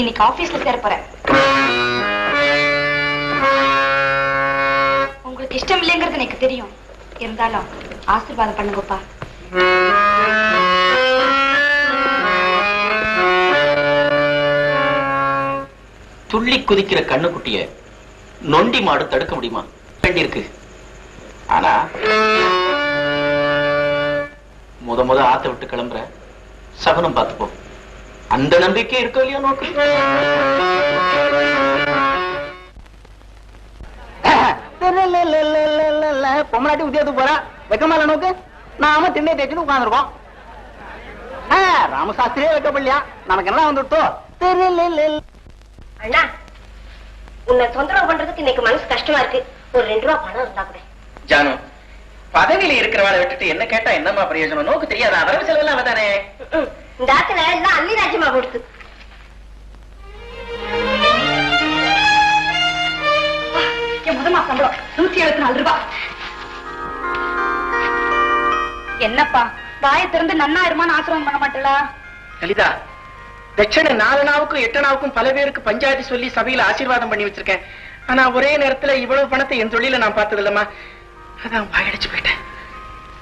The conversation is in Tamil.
இன்னைக்கு ஆபீஸ்ல சேர போறேன் உங்களுக்கு இஷ்டம் இல்லைங்கிறது எனக்கு தெரியும். இருந்தாலும் ஆசீர்வாதம் பண்ணுங்கப்பா துள்ளி குதிக்கிற கண்ணுக்குட்டிய நொண்டி மாடு தடுக்க முடியுமா? வேண்டியிருக்கு ஆனா முத முத ஆத்த விட்டு கிளம்புற சகுனம் பார்த்துப்போம் அந்த நம்பிக்கை இருக்கோ இல்லையோ நோக்கு பொம்மநாட்டி உத்தியோகத்துக்கு போறா? வெக்கமால நோக்கு? நாம திண்ணை தேய்ச்சிட்டு உட்காந்துருக்கோம் ராமசாஸ்திரியே வைக்கப்படலையா? நமக்கு என்ன வந்துட்டோ அண்ணா உன்னை தொந்தரவு பண்றதுக்கு இன்னைக்கு மனசு கஷ்டமா இருக்கு. ஒரு ரெண்டு ரூபா பணம் இருந்தா கூட. ஜானு பதவியில இருக்கிறவரை விட்டுட்டு என்ன கேட்டா என்னமா பிரயோஜனம்? நோக்கு தெரியாதா? வரவு செலவெல்லாம் அவதானே? ம்ம். இந்த ஆத்துல எல்லாம் அள்ளி ராஜ்யமா கொடுத்து என் முதமா சம்பளம் நூத்தி எழுபத்தி நாலு ரூபாய். என்னப்பா வாயை திறந்து நன்னா ஆசிரமம் பண்ண மாட்டலா? லலிதா தட்சணை நாலனாவுக்கும் எட்டனாவுக்கும் பல பேருக்கு பஞ்சாயத்து சொல்லி சபையில ஆசீர்வாதம் பண்ணி வச்சிருக்கேன். ஆனா ஒரே நேரத்துல இவ்வளவு பணத்தை என் தொழில நான் பார்த்தது இல்லம்மா அதான் வாயடிச்சு போயிட்டேன்.